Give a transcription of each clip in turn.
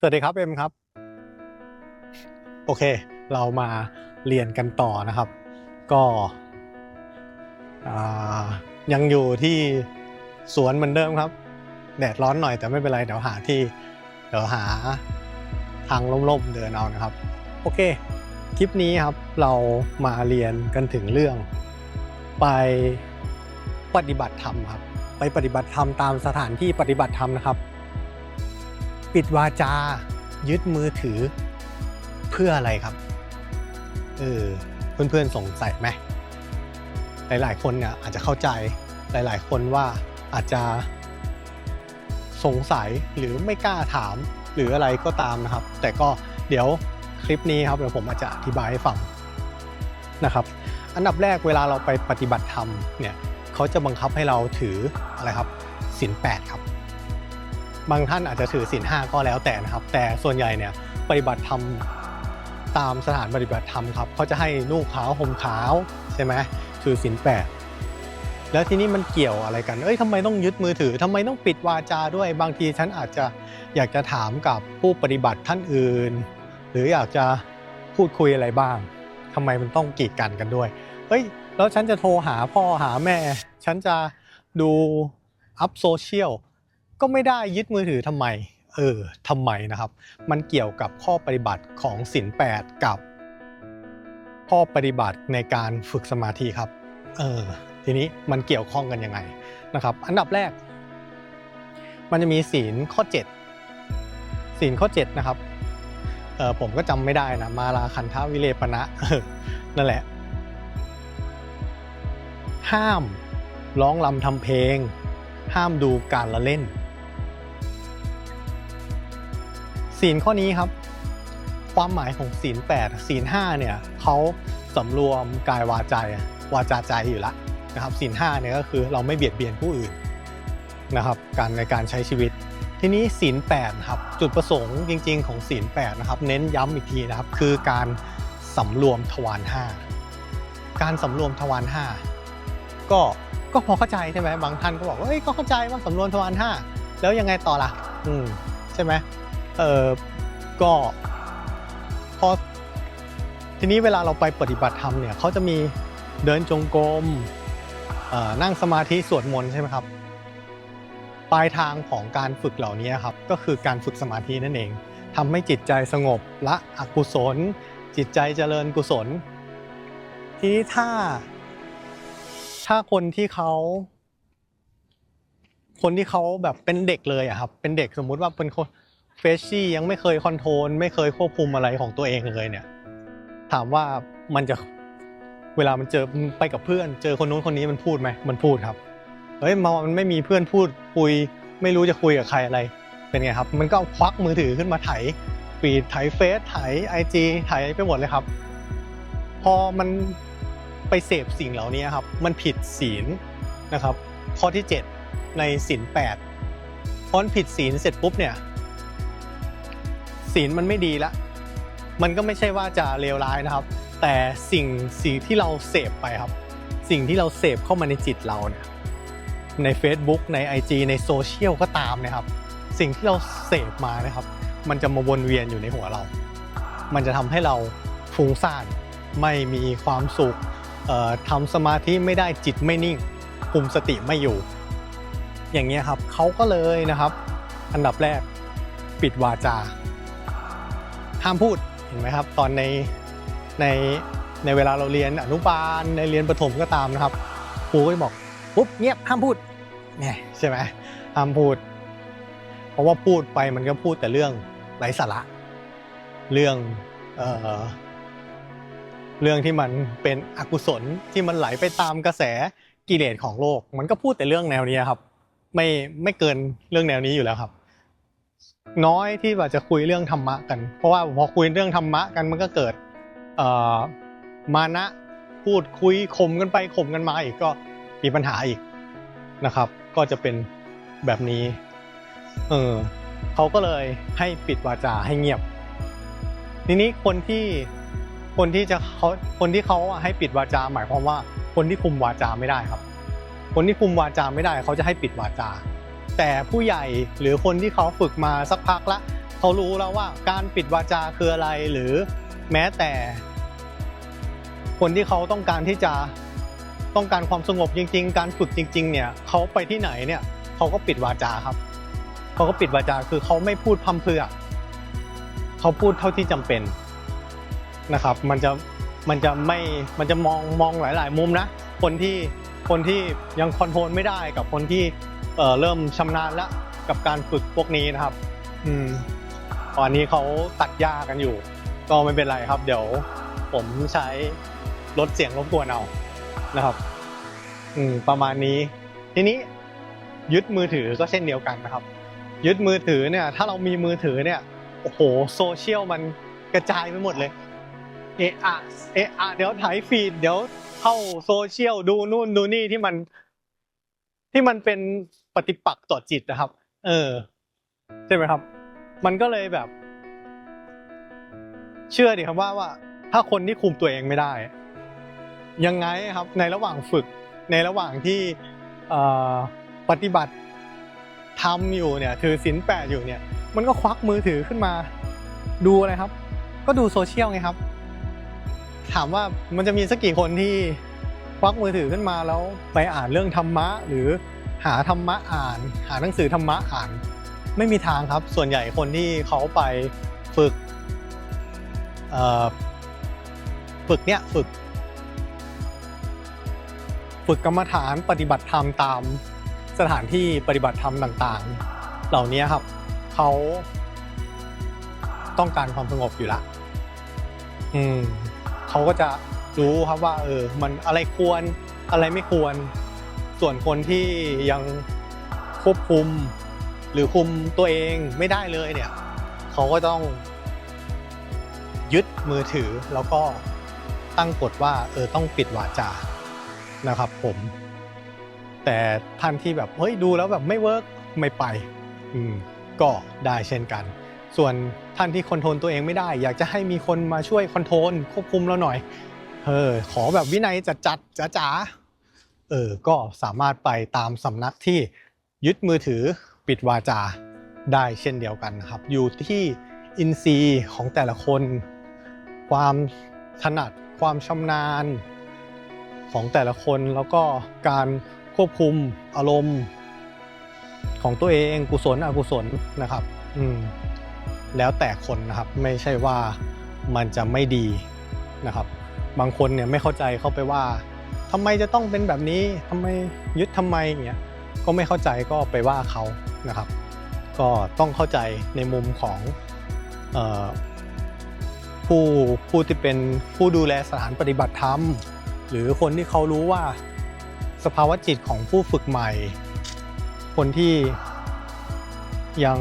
สวัสดีครับเอ็มครับ โอเค เรามาเรียนกันต่อนะครับ ก็ยังอยู่ที่สวนเหมือนเดิมครับ แดดร้อนหน่อยแต่ไม่เป็นไร เดี๋ยวหาที่ เดี๋ยวหาทางร่มๆเดินเอานะครับ โอเค คลิปนี้ครับเรามาเรียนกันถึงเรื่อง ไปปฏิบัติธรรมครับ ไปปฏิบัติธรรมตามสถานที่ปฏิบัติธรรมนะครับ ปิดวาจา ยึดมือถือ เพื่ออะไรครับ เออ เพื่อนๆสงสัยไหม หลายๆ คนเนี่ยอาจจะเข้าใจ หลายๆ คนว่าอาจจะสงสัยหรือไม่กล้าถามหรืออะไรก็ตามนะครับ แต่ก็เดี๋ยวคลิปนี้ครับเดี๋ยวผมอาจจะอธิบายให้ฟังนะครับ อันดับแรกเวลาเราไปปฏิบัติธรรมเนี่ยเขาจะบังคับให้เราถืออะไรครับศีลแปดครับ บางท่านอาจจะถือศีลห้าก็แล้วแต่นะครับ แต่ส่วนใหญ่เนี่ยปฏิบัติธรรมตามสถานปฏิบัติธรรมครับเขาจะให้นุ่งขาวห่มขาวใช่ไหมถือศีลแปดแล้วทีนี้มันเกี่ยวอะไรกัน เอ้ยทำไมต้องยึดมือถือทำไมต้องปิดวาจาด้วย บางทีฉันอาจจะอยากจะถามกับผู้ปฏิบัติท่านอื่น หรืออยากจะพูดคุยอะไรบ้างทำไมมันต้องกีดกันกันด้วย เฮ้ย แล้วฉันจะโทรหาพ่อหาแม่ ฉันจะดูอัพโซเชียล ก็ไม่ได้ยึดมือถือทำไม เออทำไมนะครับ มันเกี่ยวกับข้อปฏิบัติของศีลแปดกับ ข้อปฏิบัติในการฝึกสมาธิครับ เออทีนี้มันเกี่ยวข้องกันยังไงนะครับ อันดับแรก มันจะมีศีลข้อ 7 ศีลข้อ 7 นะครับเออผมก็จำไม่ได้นะมาลาคันทวิเลปนะนั่นแหละ ห้ามร้องรำทำเพลง ห้ามดูการละเล่น ศีลข้อนี้ครับ ความหมายของศีล8ศีล5เนี่ยเขาสำรวมกายวาจาวาจาใจอยู่แล้วนะครับศีล5เนี่ยก็คือเราไม่เบียดเบียนผู้อื่นนะครับการในการใช้ชีวิต ทีนี้ศีล8ครับจุดประสงค์จริง ๆ ของศีล8นะครับเน้นย้ำอีกทีนะครับคือการสำรวมทวาร5การสำรวมทวาร5ก็ก็พอเข้าใจใช่ไหมบางท่านก็บอกว่าเฮ้ยก็เข้าใจว่าสำรวมทวาร5แล้วยังไงต่อล่ะอืมใช่ไหม เออก็พอทีนี้เวลาเราไปปฏิบัติธรรมเนี่ยเขาจะมีเดินจงกรมนั่งสมาธิสวดมนต์ใช่ไหมครับ ปลายทางของการฝึกเหล่านี้ครับ ก็คือการฝึกสมาธินั่นเองทำให้จิตใจสงบละอกุศล จิตใจเจริญกุศล ทีนี้ถ้า ถ้าคนที่เขา คนที่เขาแบบเป็นเด็กเลยอะครับ เป็นเด็กสมมุติว่าเป็นคน เฟชชี่ยังไม่เคยคอนโทรลไม่เคยควบคุมอะไรของตัวเองเลยเนี่ย ถามว่ามันจะเวลามันเจอไปกับเพื่อน เจอคนนู้นคนนี้มันพูดไหมมันพูดครับเฮ้ยมามันไม่มีเพื่อนพูดคุย ไม่รู้จะคุยกับใครอะไรเป็นไงครับ มันก็ควักมือถือขึ้นมาไถฟีดไถเฟซไถไอจีไถไปหมดเลยครับ พอมันไปเสพสิ่งเหล่านี้ครับ มันผิดศีลนะครับ ข้อที่ 7 ในศีล8พอมันผิดศีลเสร็จปุ๊บเนี่ย ศีลมันไม่ดีละมันก็ไม่ใช่ว่าจะเลวร้ายนะครับ แต่สิ่งสิ่งที่เราเสพไปครับ สิ่งที่เราเสพเข้ามาในจิตเราเนี่ยใน Facebook ใน IG ในโซเชียลก็ตามนะครับ สิ่งที่เราเสพมานะครับ มันจะมาวนเวียนอยู่ในหัวเรา มันจะทำให้เราฟุ้งซ่านไม่มีความสุขทำสมาธิไม่ได้จิตไม่นิ่งคุมสติไม่อยู่ อย่างเงี้ยครับเขาก็เลยนะครับ อันดับแรกปิดวาจา ห้ามพูดเห็นไหมครับ ตอนในในในเวลาเราเรียนอนุบาลในเรียนประถมก็ตามนะครับครูก็จะบอกปุ๊บเงียบห้ามพูดเนี่ยใช่ไหมห้ามพูด เพราะว่าพูดไปมันก็พูดแต่เรื่องไร้สาระ เรื่องเอ่อเรื่องที่มันเป็นอกุศลที่มันไหลไปตามกระแสกิเลสของโลก มันก็พูดแต่เรื่องแนวนี้ครับ ไม่ไม่เกินเรื่องแนวนี้อยู่แล้วครับ น้อยที่ว่าจะคุยเรื่องธรรมะกัน เพราะว่าพอคุยเรื่องธรรมะกันมันก็เกิดมานะพูดคุยข่มกันไปข่มกันมาอีกก็มีปัญหาอีกนะครับ ก็จะเป็นแบบนี้ เออเขาก็เลยให้ปิดวาจาให้เงียบทีนี้คนที่คนที่จะเขาคนที่เขาให้ปิดวาจา หมายความว่าคนที่คุมวาจาไม่ได้ครับ คนที่คุมวาจาไม่ได้เขาจะให้ปิดวาจา แต่ผู้ใหญ่หรือคนที่เขาฝึกมาสักพักละเขารู้แล้วว่าการปิดวาจาคืออะไรหรือแม้แต่ คนที่เขาต้องการที่จะต้องการความสงบจริง ๆ การฝึกจริง ๆ เนี่ยเขาไปที่ไหนเนี่ยเขาก็ปิดวาจาครับเขาก็ปิดวาจาคือเขาไม่พูดพร่ำเพรื่อเขาพูดเท่าที่จำเป็นนะครับ มันจะมันจะไม่มันจะมองมองหลาย ๆ มุมนะ คนที่คนที่ยังคอนโทรลไม่ได้กับคนที่ เเริ่มชำนาญแล้วกับการฝึกพวกนี้นะครับ อืมตอนนี้เขาตัดหญ้ากันอยู่ ก็ไม่เป็นไรครับ เดี๋ยวผมใช้ลดเสียงรบกวนเอานะครับ อืม ประมาณนี้ ทีนี้ยึดมือถือก็เช่นเดียวกันนะครับ ยึดมือถือเนี่ย ถ้าเรามีมือถือเนี่ยโอ้โหโซเชียลมันกระจายไปหมดเลยเอะอะเอะอะเดี๋ยวถ่ายฟีดเดี๋ยวเข้าโซเชียลดูนู่นดูนี่ที่มันที่มันเป็น ปฏิปักษ์ต่อจิตนะครับ เออใช่ไหมครับ มันก็เลยแบบ เชื่อดิครับว่าว่า ถ้าคนที่คุมตัวเองไม่ได้ ยังไงครับ ในระหว่างฝึก ในระหว่างที่ปฏิบัติทำอยู่เนี่ย ถือศีลแปดอยู่เนี่ย มันก็ควักมือถือขึ้นมา ดูอะไรครับ ก็ดูโซเชียลไงครับ ถามว่ามันจะมีสักกี่คนที่ควักมือถือขึ้นมาแล้วไปอ่านเรื่องธรรมะหรือ หาธรรมะอ่าน หาหนังสือธรรมะอ่าน ไม่มีทางครับ ส่วนใหญ่คนที่เขาไปฝึกฝึกเนี่ยฝึก ฝึกกรรมฐานปฏิบัติธรรมตามสถานที่ปฏิบัติธรรมต่างๆ เหล่านี้ครับเขาต้องการความสงบอยู่ละอืมเขาก็จะรู้ครับว่า เออ มันอะไรควรอะไรไม่ควร ส่วนคนที่ยังควบคุมหรือคุมตัวเองไม่ได้เลยเนี่ยเขาก็ต้องยึดมือถือแล้วก็ตั้งกฎว่าเออต้องปิดวาจานะครับ ผม แต่ท่านที่แบบเฮ้ยดูแล้วแบบไม่เวิร์กไม่ไปอืมก็ได้เช่นกัน ส่วนท่านที่คอนโทรลตัวเองไม่ได้ อยากจะให้มีคนมาช่วยคอนโทรลควบคุมเราหน่อยเออขอแบบวินัยจัดจัดจ๋าจ๋า เออก็สามารถไปตามสำนักที่ยึดมือถือปิดวาจาได้เช่นเดียวกันนะครับ อยู่ที่อินทรีย์ของแต่ละคน ความถนัดความชำนาญของแต่ละคนแล้วก็การควบคุมอารมณ์ ของตัวเองกุศลอกุศลนะครับ อืมแล้วแต่คนนะครับไม่ใช่ว่ามันจะไม่ดีนะครับ บางคนเนี่ยไม่เข้าใจเข้าไปว่า ทำไมจะต้องเป็นแบบนี้ทำไมยึดทำไมเงี้ยก็ไม่เข้าใจก็ไปว่าเขานะครับ ก็ต้องเข้าใจในมุมของออผู้ผู้ที่เป็นผู้ดูแลสถานปฏิบัติธรรม หรือคนที่เขารู้ว่าสภาวะจิตของผู้ฝึกใหม่ คนที่ยัง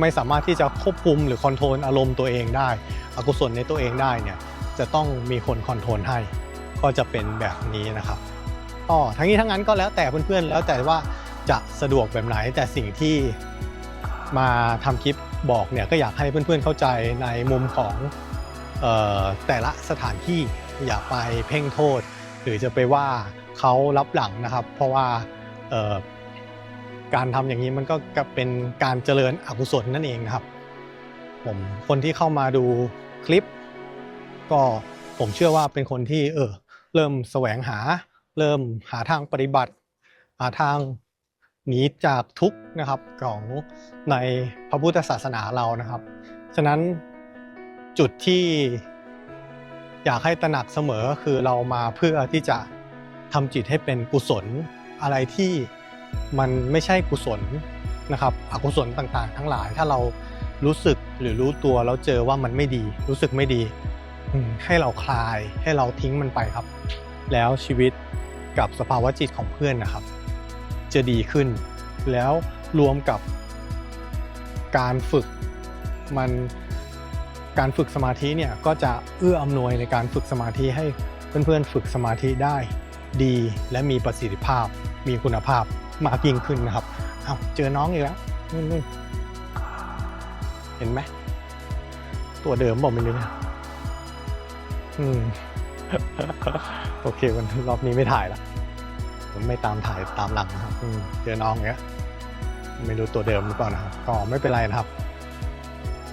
ไม่สามารถที่จะควบคุมหรือคอนโทรลอารมณ์ตัวเองได้ อกุศลในตัวเองได้เนี่ยจะต้องมีคนคอนโทรลให้ ก็จะเป็นแบบนี้นะครับก็ทั้งนี้ทั้งนั้นก็แล้วแต่เพื่อนๆ แล้วแต่ว่าจะสะดวกแบบไหนแต่สิ่งที่มาทำคลิปบอกเนี่ยก็อยากให้เพื่อนๆเข้าใจในมุมของออแต่ละสถานที่อย่าไปเพ่งโทษ หรือจะไปว่าเขารับหลังนะครับ เพราะว่าการทำอย่างนี้มันก็เป็นการเจริญอกุศลนั่นเองนะครับ ผมคนที่เข้ามาดูคลิป ก็ผมเชื่อว่าเป็นคนที่เออ เริ่มแสวงหา เริ่มหาทางปฏิบัติ หาทางหนีจากทุกข์นะครับของในพระพุทธศาสนาเรานะครับ ฉะนั้นจุดที่อยากให้ตระหนักเสมอคือเรามาเพื่อที่จะทำจิตให้เป็นกุศลอะไรที่มันไม่ใช่กุศลนะครับอกุศลต่างๆ ทั้งหลายถ้าเรารู้สึกหรือรู้ตัวแล้วเจอว่ามันไม่ดี รู้สึกไม่ดี ให้เราคลายให้เราทิ้งมันไปครับ แล้วชีวิตกับสภาวะจิตของเพื่อนนะครับ จะดีขึ้น แล้วรวมกับการฝึกมันการฝึกสมาธิเนี่ยก็จะเอื้ออำนวยในการฝึกสมาธิให้เพื่อนๆฝึกสมาธิได้ ดีและมีประสิทธิภาพ มีคุณภาพมากยิ่งขึ้นนะครับเอาเจอน้องอีกแล้วนู่นๆเห็นไหมตัวเดิมบอกไม่รู้นี่ย อืม โอเควันรอบนี้ไม่ถ่ายละผมไม่ตามถ่ายตามหลังนะครับอืมเจอน้องเงี้ย ไม่รู้ตัวเดิมหรือเปล่านะครับก็ไม่เป็นไรนะครับ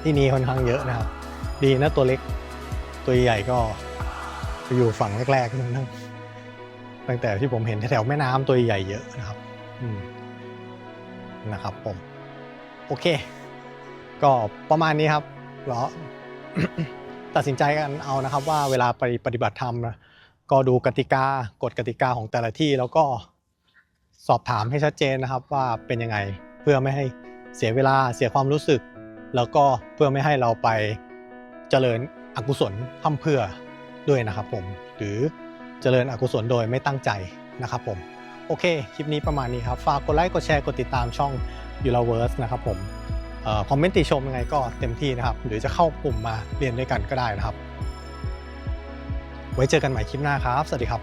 ที่นี่ค่อนข้างเยอะนะครับ ดีนะตัวเล็ก ตัวใหญ่ก็อยู่ฝั่งแรกๆนั่งตั้งแต่ที่ผมเห็นแถวแม่น้ำตัวใหญ่เยอะนะครับ อืมนะครับ ผม โอเค ก็ประมาณนี้ครับแล้ว ตัดสินใจกันเอานะครับว่าเวลาไปปฏิบัติธรรมนะก็ดูกติกากฎกติกาของแต่ละที่แล้วก็สอบถามให้ชัดเจนนะครับว่าเป็นยังไงเพื่อไม่ให้เสียเวลาเสียความรู้สึก แล้วก็เพื่อไม่ให้เราไปเจริญอกุศลทำเพื่อด้วยนะครับผมหรือเจริญอกุศลโดยไม่ตั้งใจนะครับผมโอเค คลิปนี้ประมาณนี้ครับ ฝากกดไลค์กดแชร์กดติดตามช่อง u l a v e r s e นะครับผม คอมเมนต์ติชมยังไงก็เต็มที่นะครับ หรือจะเข้ากลุ่มมาเรียนด้วยกันก็ได้นะครับ ไว้เจอกันใหม่คลิปหน้าครับ สวัสดีครับ